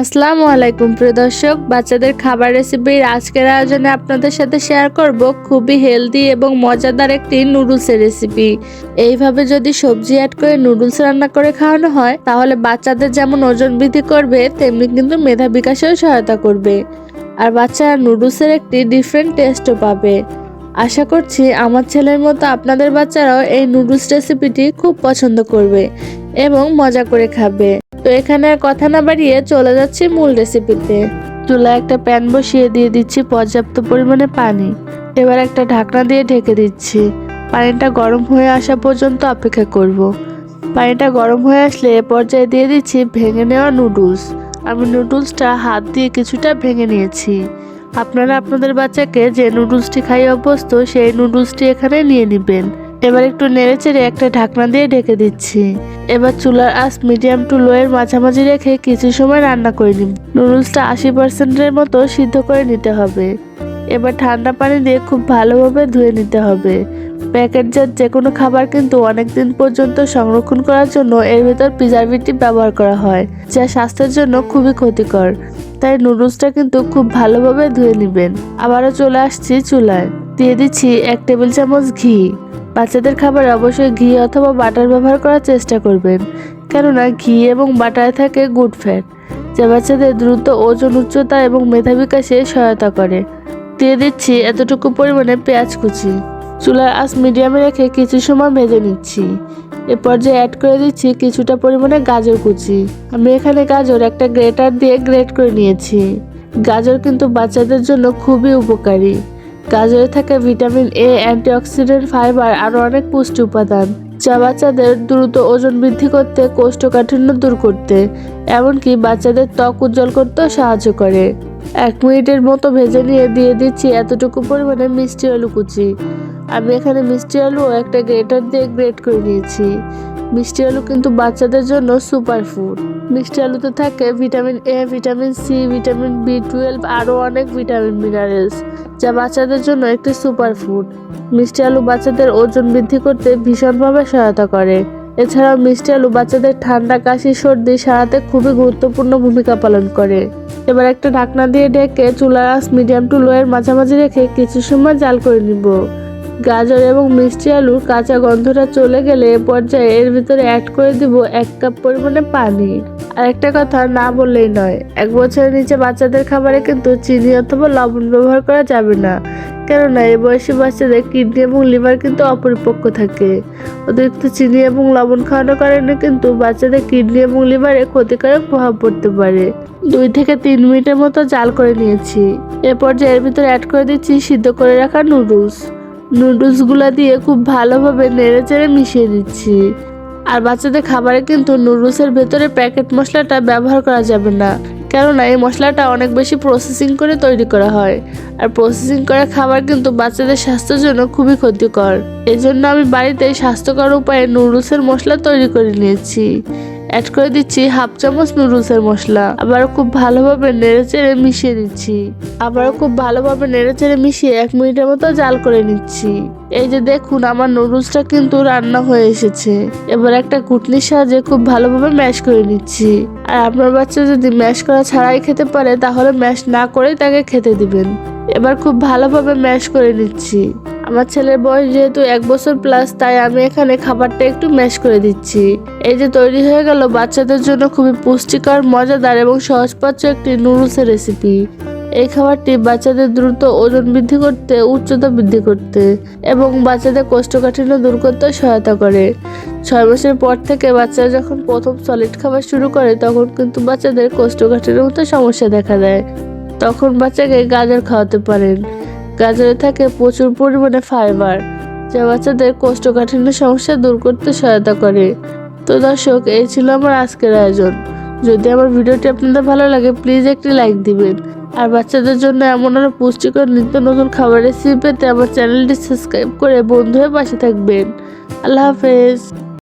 আসসালামু আলাইকুম, প্রিয় দর্শক। বাচ্চাদের খাবার রেসিপির আজকের আয়োজনে আপনাদের সাথে শেয়ার করব খুবই হেলদি এবং মজাদার একটি নুডলসের রেসিপি এইভাবে যদি সবজি অ্যাড করে নুডলস রান্না করে খাওয়ানো হয়, তাহলে বাচ্চাদের যেমন ওজন বৃদ্ধি করবে, তেমনি কিন্তু মেধা বিকাশেও সহায়তা করবে। আর বাচ্চারা নুডলসের একটি ডিফারেন্ট টেস্টও পাবে। আশা করছি আমার ছেলের মতো আপনাদের বাচ্চারাও এই নুডলস রেসিপিটি খুব পছন্দ করবে। এবং মজা করে খাবে। তো এখানে আর কথা না বাড়িয়ে চলে যাচ্ছি মূল রেসিপিতে চুলা একটা প্যান বসিয়ে দিয়ে দিচ্ছি পর্যাপ্ত পরিমাণে পানি। এবার একটা ঢাকনা দিয়ে ঢেকে দিচ্ছি। পানিটা গরম হয়ে আসা পর্যন্ত অপেক্ষা করব। পানিটা গরম হয়ে আসলে এ পর্যায়ে দিয়ে দিচ্ছি ভেঙে নেওয়া নুডলস আমি নুডলসটা হাত দিয়ে কিছুটা ভেঙে নিয়েছি। আপনারা আপনাদের বাচ্চাকে যে নুডলসটি খাইয়ে অভ্যস্ত, সেই নুডলসটি এখানে নিয়ে নেবেন। এবার একটু নেড়ে চেড়ে একটা ঢাকনা দিয়ে ঢেকে দিচ্ছি। এবার চুলার আঁচ মিডিয়াম টু লো এর মাঝামাঝি রেখে কিছু সময় রান্না করে নিব। নুডলসটা আশি পার্সেন্টের মতো সিদ্ধ করে নিতে হবে। এবার ঠান্ডা পানি দিয়ে খুব ভালোভাবে ধুয়ে নিতে হবে। প্যাকেটজাত যে কোনো খাবার কিন্তু অনেক দিন পর্যন্ত সংরক্ষণ করার জন্য এর ভেতর প্রিজারভেটিভ ব্যবহার করা হয়, যা স্বাস্থ্যের জন্য খুবই ক্ষতিকর। তাই নুডলসটা কিন্তু খুব ভালোভাবে ধুয়ে নেবেন। আবারও চলে আসছি চুলায়। দিয়ে দিচ্ছি এক টেবিল চামচ ঘি। বাচ্চাদের খাবার অবশ্যই ঘি অথবা বাটার ব্যবহার করার চেষ্টা করবেন। কেননা ঘি এবং বাটারে থাকে গুড ফ্যাট, যা বাচ্চাদের দ্রুত ওজন, উচ্চতা এবং মেধা বিকাশে সহায়তা করে। দিয়ে দিচ্ছি এতটুকু পরিমাণে পেঁয়াজ কুচি। চুলার আঁচ মিডিয়ামে রেখে কিছু সময় ভেজে নিচ্ছি। এ পর্যায়ে অ্যাড করে দিচ্ছি কিছুটা পরিমাণে গাজর কুচি। আমি এখানে গাজর একটা গ্রেটার দিয়ে গ্রেট করে নিয়েছি। গাজর কিন্তু বাচ্চাদের জন্য খুবই উপকারী। গাজরে থাকে ভিটামিন এ অ্যান্টিঅক্সিডেন্ট, ফাইবার আরও অনেক পুষ্টি উপাদান, যা বাচ্চাদের দ্রুত ওজন বৃদ্ধি করতে, কোষ্ঠকাঠিন্য দূর করতে, এমনকি বাচ্চাদের ত্বক উজ্জ্বল করতেও সাহায্য করে। এক মিনিটের মতো ভেজে নিয়ে দিয়ে দিচ্ছি এতটুকু পরিমাণে মিষ্টি আলু কুচি। আমি এখানে মিষ্টি আলু একটা গ্রেটার দিয়ে গ্রেট করে নিয়েছি। মিষ্টি আলু কিন্তু বাচ্চাদের জন্য সুপার ফুড মিষ্টি আলুতে থাকে vitamin A vitamin C vitamin B twelve আরও অনেক ভিটামিন মিনারেলস যা বাচ্চাদের জন্য একটি সুপার ফুড মিষ্টি আলু বাচ্চাদের ওজন বৃদ্ধি করতে ভীষণভাবে সহায়তা করে। এছাড়াও মিষ্টি আলু বাচ্চাদের ঠান্ডা, কাশি, সর্দি সারাতে খুবই গুরুত্বপূর্ণ ভূমিকা পালন করে। এবার একটা ঢাকনা দিয়ে ঢেকে চুলার আঁচ মিডিয়াম টু লোয়ের মাঝামাঝি রেখে কিছু সময় জাল করে নিব। গাজর এবং মিষ্টি আলুর কাঁচা গন্ধটা চলে গেলে এ পর্যায়ে এর ভিতরে অ্যাড করে দিব এক কাপ পরিমাণে পানি। আর একটা কথা না বললেই নয়, এক বছরের নিচে বাচ্চাদের খাবারে কিন্তু চিনি অথবা লবণ ব্যবহার করা যাবে না। কেননা এই বয়সী বাচ্চাদের কিডনি এবং লিভার কিন্তু অপরিপক্ক থাকে। অতিরিক্ত চিনি এবং লবণ খাওয়ানোর কারণে কিন্তু বাচ্চাদের কিডনি এবং লিভারে ক্ষতিকারক প্রভাব পড়তে পারে। দুই থেকে তিন মিনিটের মতো জাল করে নিয়েছি। এরপর যে এর ভিতরে অ্যাড করে দিচ্ছি সিদ্ধ করে রাখা নুডলস নুডলসগুলো দিয়ে খুব ভালোভাবে নেড়ে চেড়ে মিশিয়ে দিচ্ছি। আর বাচ্চাদের খাবারে কিন্তু নুডলসের ভেতরে প্যাকেট মশলাটা ব্যবহার করা যাবে না। কেননা এই মশলাটা অনেক বেশি প্রসেসিং করে তৈরি করা হয়। আর প্রসেসিং করা খাবার কিন্তু বাচ্চাদের স্বাস্থ্যের জন্য খুবই ক্ষতিকর। এই জন্য আমি বাড়িতে স্বাস্থ্যকর উপায়ে নুডলসের মশলা তৈরি করে নিয়েছি। অ্যাড করে দিচ্ছি হাফ চামচ নুডলসের মশলা। আবার খুব ভালোভাবে নেড়ে চেড়ে মিশিয়ে দিচ্ছি আবারও খুব ভালোভাবে নেড়ে চেড়ে মিশিয়ে এক মিনিটের মতো জাল করে নিচ্ছি। এই যে দেখুন, আমার নুডলসটা কিন্তু রান্না হয়ে এসেছে। এবার একটা কুটনির সাহায্যে খুব ভালোভাবে ম্যাশ করে নিচ্ছি। আর আপনার বাচ্চা যদি ম্যাশ করা ছাড়াই খেতে পারে, তাহলে ম্যাশ না করেই তাকে খেতে দিবেন। এবার খুব ভালোভাবে ম্যাশ করে নিচ্ছি। আমার ছেলের বয়স যেহেতু এক বছর প্লাস তাই আমি এখানে খাবারটা একটু ম্যাশ করে দিচ্ছি। এই যে তৈরি হয়ে গেল বাচ্চাদের জন্য খুবই পুষ্টিকর, মজাদার এবং সহজপাচ্য একটি নুডলসের রেসিপি এই খাবারটি বাচ্চাদের দ্রুত ওজন বৃদ্ধি করতে, উচ্চতা বৃদ্ধি করতে এবং বাচ্চাদের কোষ্ঠকাঠিন্য দূর করতে সহায়তা করে। ছয় মাসের পর থেকে বাচ্চারা যখন প্রথম সলিড খাবার শুরু করে, তখন কিন্তু বাচ্চাদের কোষ্ঠকাঠিন্যের মতো সমস্যা দেখা দেয়। তখন বাচ্চাকে গাজর খাওয়াতে পারেন। গাজরে থাকে প্রচুর পরিমাণে ফাইবার যা বাচ্চাদের কোষ্ঠকাঠিন্য সমস্যা দূর করতে সহায়তা করে। তো দর্শক, এই ছিল আমার আজকের আয়োজন। যদি আমার ভিডিওটি আপনাদের ভালো লাগে প্লিজ একটি লাইক দিবেন। আর বাচ্চাদের জন্য এমন আরও পুষ্টিকর নিত্য নতুন খাবার রেসিপি পেতে আমার চ্যানেলটি সাবস্ক্রাইব করে বন্ধু হয়ে পাশে থাকবেন। আল্লাহ হাফেজ।